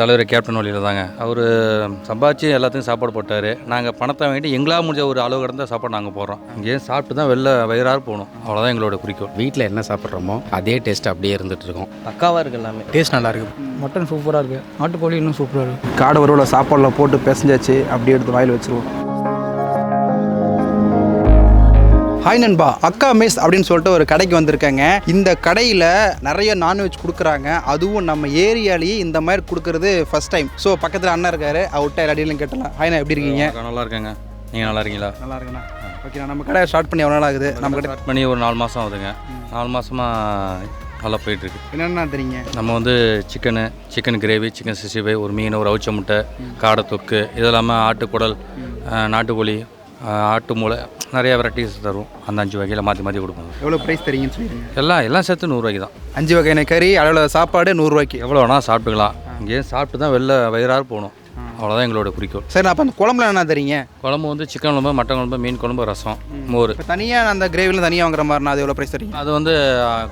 தலைவர் கேப்டன் வழியில் தாங்க அவர் சம்பாதிச்சு எல்லாத்துக்கும் சாப்பாடு போட்டார். நாங்கள் பணத்தை வாங்கிட்டு எங்களால் முடிஞ்ச ஒரு அளவு கடந்த சாப்பாடு நாங்கள் போடுறோம். இங்கேயே சாப்பிட்டு தான் வெளில வயிறாறு போகணும். அவ்வளோதான் எங்களோட குறிக்கோள். வீட்டில் என்ன சாப்பிட்றோமோ அதே டேஸ்ட் அப்படியே இருந்துட்டு இருக்கும். பக்காவாக இருக்குது எல்லாமே. டேஸ்ட் நல்லா இருக்கு. மட்டன் சூப்பராக இருக்குது நாட்டுக்கோழி இன்னும் சூப்பராக இருக்குது காடை வறுவலை சாப்பாடில் போட்டு பிசைஞ்சாச்சு அப்படியே எடுத்து வாயில் வச்சிருவோம். ஹாய் நண்பா அக்கா மெஸ் அப்படின்னு சொல்லிட்டு ஒரு கடைக்கு வந்திருக்காங்க. இந்த கடையில் நிறைய நான்வெஜ் கொடுக்குறாங்க. அதுவும் நம்ம ஏரியாலேயே இந்த மாதிரி கொடுக்கறது ஃபர்ஸ்ட் டைம் ஸோ பக்கத்தில் அண்ணன் இருக்காரு. அவர்கிட்ட எல்லா டீலும் கேட்டலாம். ஹாய்ண்ணா எப்படி இருக்கீங்க? நல்லா இருக்கேங்க. நீங்கள் நல்லா இருக்கீங்களா? நல்லா இருக்குண்ணா. ஓகேண்ணா நம்ம கடை ஸ்டார்ட் பண்ணி எவ்வளோ நாள் ஆகுது? நம்ம கடை ஸ்டார்ட் பண்ணி ஒரு நாலு மாதம் ஆகுதுங்க. நாலு மாதமாக நல்லா போயிட்டுருக்கு. என்னென்ன தெரியுங்க? நம்ம வந்து chicken chicken gravy chicken sixty five ஒரு மீன் ஒரு அவிச்ச முட்டை காடை தொக்கு இது இல்லாமல் ஆட்டுக்குடல் நாட்டுக்கோழி ஆட்டு மூளை நிறைய வெரைட்டிஸ் தரும். அந்த அஞ்சு வகையில் மாற்றி மாற்றி கொடுப்போம். எவ்வளோ ப்ரைஸ் தரீங்கன்னு சொல்லிடுங்க எல்லாம் எல்லாம் சேர்த்து நூறுரூவாய்க்கு தான். அஞ்சு வகையான கறி அளவில் சாப்பாடு நூறுரூவாய்க்கு எவ்வளோ வேணால் சாப்பிட்டுக்கலாம். இங்கேயே சாப்பிட்டு தான் வெளில வயிறாறு போகணும். அவ்வளோதான் எங்களோட குறிக்கோள். சரி நான் அப்போ அந்த குழம்புல என்ன தரீங்க குழம்பு வந்து சிக்கன் குழம்பு மட்டன் குழம்பு மீன் குழம்பு ரசம் மோர். தனியாக அந்த கிரேவியில் தனியாக வாங்குற மாதிரினா அது எவ்வளோ ப்ரைஸ் தரீங்க அது வந்து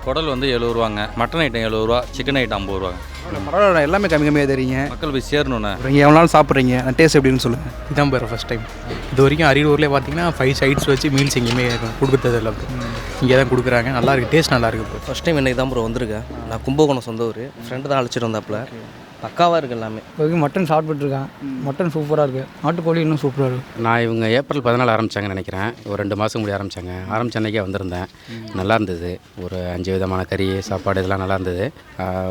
குடல் வந்து எழுபது ரூபாங்க. மட்டன் ஐட்டம் எழுபது ரூபா சிக்கன் ஐட்டம் ஐம்பது ரூபாங்க. பரவாயில்ல எல்லாமே கம்மி கம்மியாக தரீங்க மக்கள் போய் சேரணுண்ணே நீங்கள் எவ்வளோ நாள் சாப்பிட்றீங்க? டேஸ்ட் எப்படின்னு சொல்லுங்கள் இதான் பேர் ஃபஸ்ட் டைம் இது வரைக்கும் அரியலூர்லேயே பார்த்தீங்கன்னா ஃபைவ் சைட்ஸ் வச்சு மீல்ஸ் எங்கேயுமே கொடுக்குறது இல்லை. இங்கே தான் கொடுக்குறாங்க. நல்லா இருக்கு டேஸ்ட் நல்லா இருக்கு bro. ஃபஸ்ட் டைம் இன்னைக்கு தான் ப்ரோ வந்திருக்கேன். நான் கும்பகோணம் சொந்த ஊர். ஃப்ரெண்டு தான் அழைச்சிட்டு வந்தாப்புல. பக்காவாக இருக்குது எல்லாமே. வரைக்கும் மட்டன் சாப்பிட்டுருக்கேன் மட்டன் சூப்பராக இருக்குது நாட்டுக்கோழி இன்னும் சூப்பராக இருக்குது நான் இவங்க ஏப்ரல் பதினாலு ஆரம்பித்தாங்கன்னு நினைக்கிறேன். ஒரு ரெண்டு மாதம் முடி ஆரம்பித்தாங்க ஆரம்பிச்ச அன்னைக்கே வந்திருந்தேன். நல்லா இருந்தது. ஒரு அஞ்சு விதமான கறி சாப்பாடு இதெல்லாம் நல்லா இருந்தது.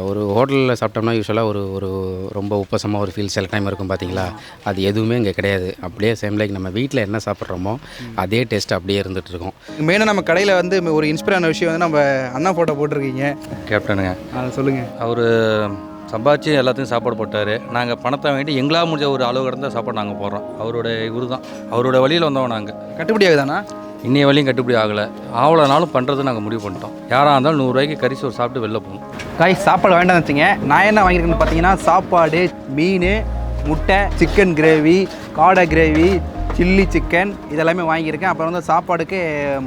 ஒரு ஹோட்டலில் சாப்பிட்டோம்னா யூஸ்வலாக ஒரு ஒரு ரொம்ப உப்பசமாக ஒரு ஃபீல் சில டைம் இருக்கும் பார்த்தீங்களா அது எதுவுமே இங்கே கிடையாது. அப்படியே சேம் லைக் நம்ம வீட்டில் என்ன சாப்பிட்றோமோ அதே டேஸ்ட் அப்படியே இருந்துட்டு இருக்கும். மெயினாக நம்ம கடையில் வந்து ஒரு இன்ஸ்பிரான விஷயம் வந்து நம்ம அண்ணா ஃபோட்டோ போட்டிருக்கீங்க. கேப்டனுங்க. அதை சொல்லுங்கள் அவர் சம்பாதிச்சு எல்லாத்துக்கும் சாப்பாடு போட்டார். நாங்கள் பணத்தை வாங்கிட்டு எங்களால் முடிஞ்ச ஒரு அளவு கடந்த சாப்பாடு நாங்கள் போடுறோம். அவரோட இவரு தான் அவரோட வழியில் வந்தவங்க நாங்கள் கட்டுப்படி ஆகுதாண்ணா? இன்னைய வழியும் கட்டுப்படி ஆகலை. ஆவலனாலும் பண்ணுறது நாங்கள் முடிவு பண்ணிட்டோம். யாராக இருந்தாலும் நூறுரூவாய்க்கு கறி சோறு சாப்பிட்டு வெளில போகணும். காய் சாப்பாடு வேண்டாம் வச்சுங்க. நான் என்ன வாங்கியிருக்கேன்னு பார்த்தீங்கன்னா சாப்பாடு மீன் முட்டை சிக்கன் கிரேவி காடை கிரேவி சில்லி சிக்கன் இதெல்லாமே வாங்கியிருக்கேன். அப்புறம் வந்து சாப்பாடுக்கு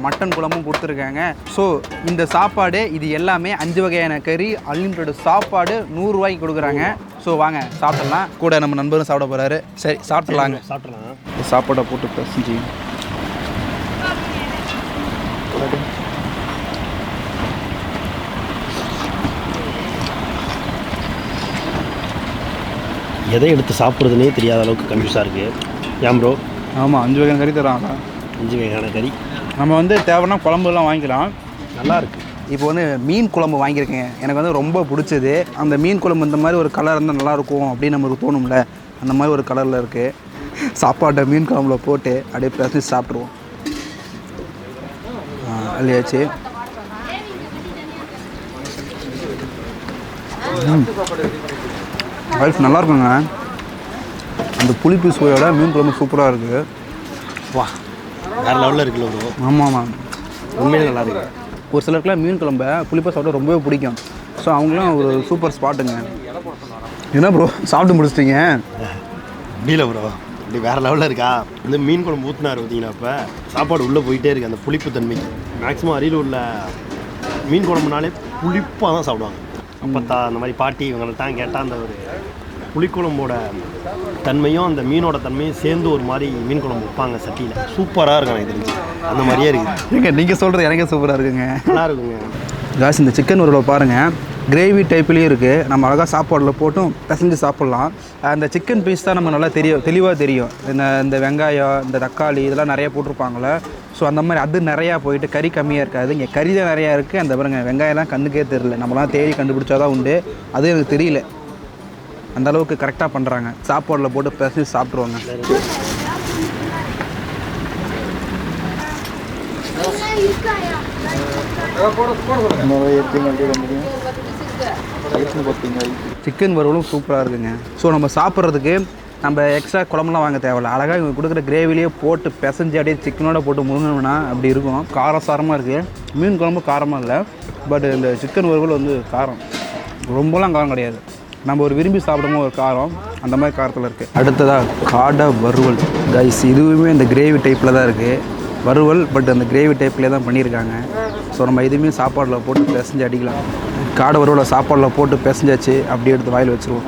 மட்டன் குழம்பும் கொடுத்துருக்காங்க. ஸோ இந்த சாப்பாடு இது எல்லாமே அஞ்சு வகையான கறி அன்லிமிட்டட் சாப்பாடு நூறுரூவாய்க்கு கொடுக்குறாங்க. ஸோ வாங்க சாப்பிடலாம். கூட நம்ம நண்பரும் சாப்பிட போகிறாரு சரி சாப்பிட்லாங்க. சாப்பிட்லாம். சாப்பாடை போட்டு பசிஞ்சு எதை எடுத்து சாப்பிட்றதுனே தெரியாத அளவுக்கு கன்ஃபியூஸாக இருக்குது ஏன் ப்ரோ ஆமாம் அஞ்சு வகையான கறி தராங்க. அஞ்சு வகையான கறி. நம்ம வந்து தேவைன்னா குழம்புலாம் வாங்கிக்கலாம். நல்லா இருக்கு. இப்போ வந்து மீன் குழம்பு வாங்கியிருக்கேன். எனக்கு வந்து ரொம்ப பிடிச்சது. அந்த மீன் குழம்பு இந்த மாதிரி ஒரு கலர் இருந்தால் நல்லாயிருக்கும் அப்படின்னு நமக்கு தோணும்ல. அந்த மாதிரி ஒரு கலரில் இருக்குது சாப்பாட்டை மீன் குழம்புல போட்டு அப்படியே பிரசி சாப்பிட்ருவோம் இல்லையாச்சு லைஃப் நல்லா இருக்குங்க. அந்த புளிப்பு சுவையோட மீன் குழம்பு சூப்பராக இருக்குது வா வேறு லெவலில் இருக்குல்ல ப்ரோ ஆமாம் ஆமாம் உண்மையிலே நல்லா இருக்கு. ஒரு சிலருக்குலாம் மீன் குழம்ப புளிப்பாக சாப்பிட்டா ரொம்பவே பிடிக்கும். ஸோ அவங்களாம் ஒரு சூப்பர் ஸ்பாட்டுங்க. என்ன ப்ரோ சாப்பிட்டு முடிச்சிட்டீங்க? முடியல ப்ரோ இப்படி வேறு லெவலில் இருக்கா? இந்த மீன் குழம்பு ஊற்றினார் பார்த்தீங்கன்னா இப்போ சாப்பாடு உள்ளே போயிட்டே இருக்கு அந்த புளிப்பு தன்மைக்கு மேக்ஸிமம் அரியலூரில் மீன் குழம்புனாலே புளிப்பாக தான் சாப்பிடுவாங்க. அப்பத்தா அந்த மாதிரி பாட்டி இவங்கள்ட்ட கேட்டால் அந்த ஒரு புளிக்குழம்போட தன்மையும் அந்த மீனோட தன்மையும் சேர்ந்து ஒரு மாதிரி மீன் குழம்பு வைப்பாங்க சட்டியில். சூப்பராக இருக்கும் எனக்கு தெரிஞ்சு. அந்த மாதிரியே இருக்குது. ஏங்க நீங்கள் சொல்கிறது எனக்கே சூப்பராக இருக்குங்க. நல்லா இருக்குங்க. காசு இந்த சிக்கன் உருளை பாருங்கள் கிரேவி டைப்லேயும் இருக்குது நம்ம அழகாக சாப்பாடில் போட்டும் பிசைஞ்சு சாப்பிட்லாம். அந்த சிக்கன் பீஸ் தான் நம்ம நல்லா தெரியும் தெளிவாக தெரியும். இந்த இந்த வெங்காயம் இந்த தக்காளி இதெல்லாம் நிறைய போட்டிருப்பாங்களே ஸோ அந்த மாதிரி அது நிறையா போயிட்டு கறி கம்மியாக இருக்காது. இங்கே கறி தான் நிறையா இருக்குது அந்த பாருங்க வெங்காயம்லாம் கண்ணுக்கே தெரில நம்மலாம் தேடி கண்டுபிடிச்சாதான் உண்டு. அது எனக்கு தெரியல. அந்த அளவுக்கு கரெக்டாக பண்ணுறாங்க சாப்பாடில் போட்டு பிசைஞ்சு சாப்பிட்ருவாங்க சிக்கன் வறுவலும் சூப்பராக இருக்குங்க. ஸோ நம்ம சாப்பிட்றதுக்கு நம்ம எக்ஸ்ட்ரா குழம்புலாம் வாங்க தேவையில்ல. அழகாக இவங்க கொடுக்குற கிரேவிலேயே போட்டு பிசைஞ்சு அப்படியே சிக்கனோட போட்டு முழுங்கணும்னா அப்படி இருக்கும். காரசாரமாக இருக்குது மீன் குழம்பு காரமாக இல்லை. பட் இந்த சிக்கன் வறுவல் வந்து காரம். ரொம்பலாம் காரம் கிடையாது. நம்ம ஒரு விரும்பி சாப்பிடுமோ ஒரு காரம் அந்த மாதிரி காரத்தில் இருக்குது அடுத்ததாக காடை வறுவல். கைஸ் இதுவுமே அந்த கிரேவி டைப்பில் தான் இருக்குது வறுவல் பட் அந்த கிரேவி டைப்பில் தான் பண்ணியிருக்காங்க. ஸோ நம்ம எதுவுமே சாப்பாடில் போட்டு பிசைஞ்சு அடிக்கலாம். காடை வறுவலை சாப்பாடில் போட்டு பிசைஞ்சாச்சு அப்படியே எடுத்து வாயில் வச்சுருவோம்.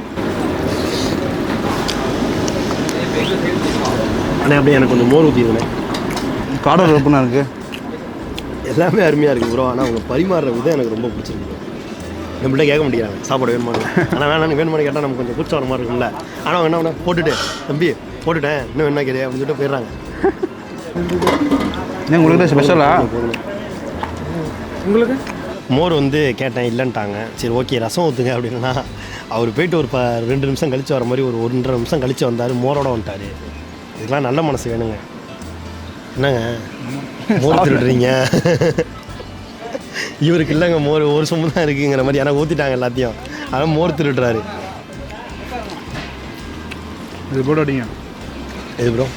ஆனால் அப்படியே எனக்கு கொஞ்சம் மோர் ஊற்றி காடை வறுப்புனா இருக்குது எல்லாமே அருமையாக இருக்குது ப்ரோ ஆனால் அவங்க பரிமாறுற விதம் எனக்கு ரொம்ப பிடிச்சிருக்கு நம்மள்ட்ட கேட்க முடியாது சாப்பாடு வேணுமா ஆனால் வேணாம் வேணுமானு கேட்டால் நமக்கு கொஞ்சம் கூச்சம் வர மாதிரி இருக்கும்ல. ஆனால் அவங்க என்ன பண்ண போட்டுட்டு தம்பி போட்டுட்டேன். இன்னும் என்ன கேட்குது அப்படின்னு சொல்லிட்டு போயிடுறாங்க. உங்களுக்கு ஸ்பெஷலா மோர் வந்து கேட்டேன் இல்லைன்ட்டாங்க. சரி ஓகே ரசம் ஊற்றுங்க அப்படின்னா அவர் போயிட்டு ஒரு ப ரெண்டு நிமிஷம் கழிச்சு வர மாதிரி ஒரு ஒன்றரை நிமிஷம் கழிச்சு வந்தார் மோரோட வந்துட்டார். இதுக்கெல்லாம் நல்ல மனசு வேணுங்க. என்னங்க? மோர் திருடுறீங்க. இவருக்கு இல்லைங்க மோர் ஒரு சொம்பு தான் இருக்குங்கிற மாதிரி. எனக்கு ஊற்றிட்டாங்க எல்லாத்தையும். அதான் மோர் திருடுறாரு. இது போட்டு அடிங்க. இது ப்ரோ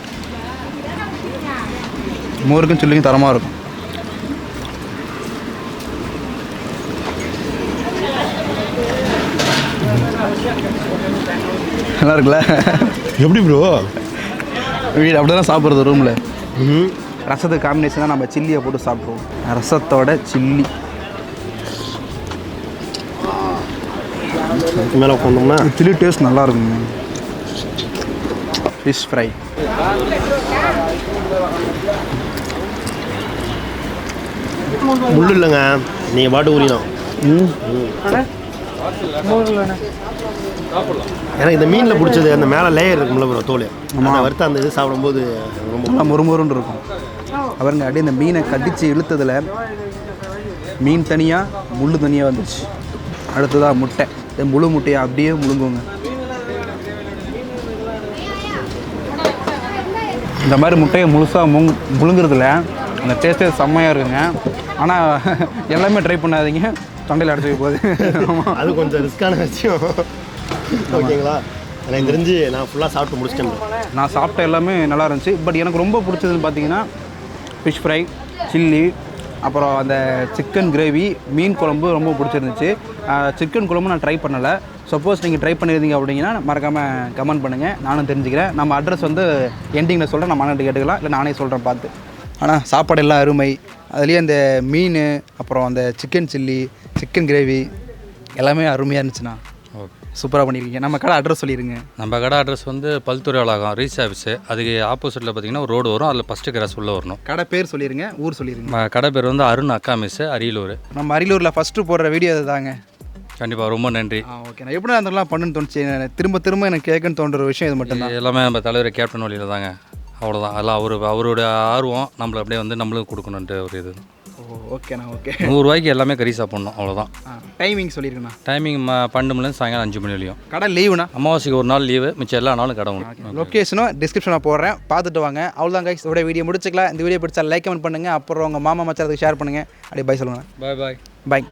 மோருக்கும் சில்லிக்கும் தரமாக இருக்கும். நல்லா இருக்குல்ல? எப்படி ப்ரோ வீடு அப்படி தான் சாப்பிட்றது ரூமில் ரசத்துக்கு காம்பினேஷனாக நம்ம சில்லியை போட்டு சாப்பிட்ருவோம் ரசத்தோட சில்லி மேலே உட்காந்தோம்னா? சில்லி டேஸ்ட் நல்லா இருக்குங்க. ஃபிஷ் ஃப்ரை முள்ளு இல்லைங்க. நீங்கள் பாட்டு ஊறினோம் எனக்கு இந்த மீனில் பிடிச்சது அந்த மேலே லேயர் இருக்கும்ல ப்ரோ தோல். அந்த வறுத்த அந்த இது சாப்பிடும்போது ரொம்ப நல்லா முறுமுறுன்னு இருக்கும். அவருங்க அப்படியே இந்த மீனை கடிச்சு இழுத்ததில் மீன் தனியாக முள் தனியாக வந்துச்சு அடுத்ததாக முட்டை. இந்த முழு முட்டையை அப்படியே முழுங்குங்க. இந்த மாதிரி முட்டையை முழுசாக முங் முழுங்குறதுல அந்த டேஸ்ட்டே செம்மையாக இருக்குங்க. ஆனால் எல்லாமே ட்ரை பண்ணாதீங்க. தொண்டையில் அடைச்சி போய் போகுது. அது கொஞ்சம் ரிஸ்க்கான விஷயம். ஓகேங்களா? எனக்கு தெரிஞ்சு நான் ஃபுல்லாக சாப்பிட்டு முடிச்சிட்டேன். நான் சாப்பிட்ட எல்லாமே நல்லா இருந்துச்சு. பட் எனக்கு ரொம்ப பிடிச்சதுன்னு பார்த்தீங்கன்னா ஃபிஷ் ஃப்ரை சில்லி அப்புறம் அந்த சிக்கன் கிரேவி மீன் குழம்பு ரொம்ப பிடிச்சிருந்துச்சு. சிக்கன் குழம்பு நான் ட்ரை பண்ணலை. சப்போஸ் நீங்கள் ட்ரை பண்ணியிருந்தீங்க அப்படிங்கன்னா மறக்காமல் கமெண்ட் பண்ணுங்கள் நானும் தெரிஞ்சுக்கிறேன். நம்ம அட்ரஸ் வந்து எண்டிங்கில் சொல்கிறேன் நம்ம அண்ணன் கேட்டுக்கலாம். இல்லை நானே சொல்கிறேன் பார்த்து. ஆனால் சாப்பாடு எல்லாம் அருமை. அதுலேயே அந்த மீன் அப்புறம் அந்த சிக்கன் சில்லி சிக்கன் கிரேவி எல்லாமே அருமையாக இருந்துச்சுண்ணா. ஓகே சூப்பராக பண்ணியிருக்கீங்க நம்ம கடை அட்ரஸ் சொல்லிடுங்க நம்ம கடை அட்ரஸ் வந்து பல்துறை வளாகம் ரீச் ஆஃபீஸு அதுக்கு ஆப்போசிட்டில் பார்த்தீங்கன்னா ஒரு ரோடு வரும். அதில் ஃபஸ்ட்டு கிராஸ் உள்ளே வரணும். கடை பேர் சொல்லிடுங்க ஊர் சொல்லிடுங்க கடை பேர் வந்து அருண் அக்கா மிஸ்ஸு அரியலூர். நம்ம அரியலூரில் ஃபஸ்ட்டு போடுற வீடியோ அதுதாங்க. கண்டிப்பாக ரொம்ப நன்றி. ஓகே நான் எப்படி அதெல்லாம் பண்ணுன்னு தோணுச்சு. திரும்ப திரும்ப எனக்கு கேட்கன்னு தோன்ற விஷயம் இது மட்டும்தான் இது எல்லாமே நம்ம தலைவர் கேப்டன் வழியில் தாங்க அவ்வளோதான் அதெல்லாம் அவர் அவருடைய ஆர்வம் நம்மளை அப்படியே வந்து நம்மளுக்கு கொடுக்கணுன்ட்டு ஒரு இது. ஓகேண்ணா ஓகே. நூறுரூவாய்க்கு எல்லாமே கறி சாப்பிட்ணும் அவ்வளோதான் டைமிங் சொல்லியிருக்கேண்ணா டைமிங் பன்னெண்டு மணிலேருந்து சாயங்காலம் அஞ்சு மணி வரையும் கடை லீவுண்ணா அமாவாசைக்கு ஒரு நாள் லீவு மிச்சம் எல்லா நாளும் கடை லொக்கேஷனும் டிஸ்கிரிப்ஷனில் போடுறேன். பார்த்துட்டு வாங்க. அவ்வளோதான் கைஸ் இதோட வீடியோ முடிச்சுக்கலாம். இந்த வீடியோ பிடிச்சா லைக் கமெண்ட் பண்ணுங்கள் அப்புறம் உங்கள் மாமா மச்சாரத்துக்கு ஷேர் பண்ணுங்கள் அப்படியே பை சொல்லுங்கள் பாய் பாய் பை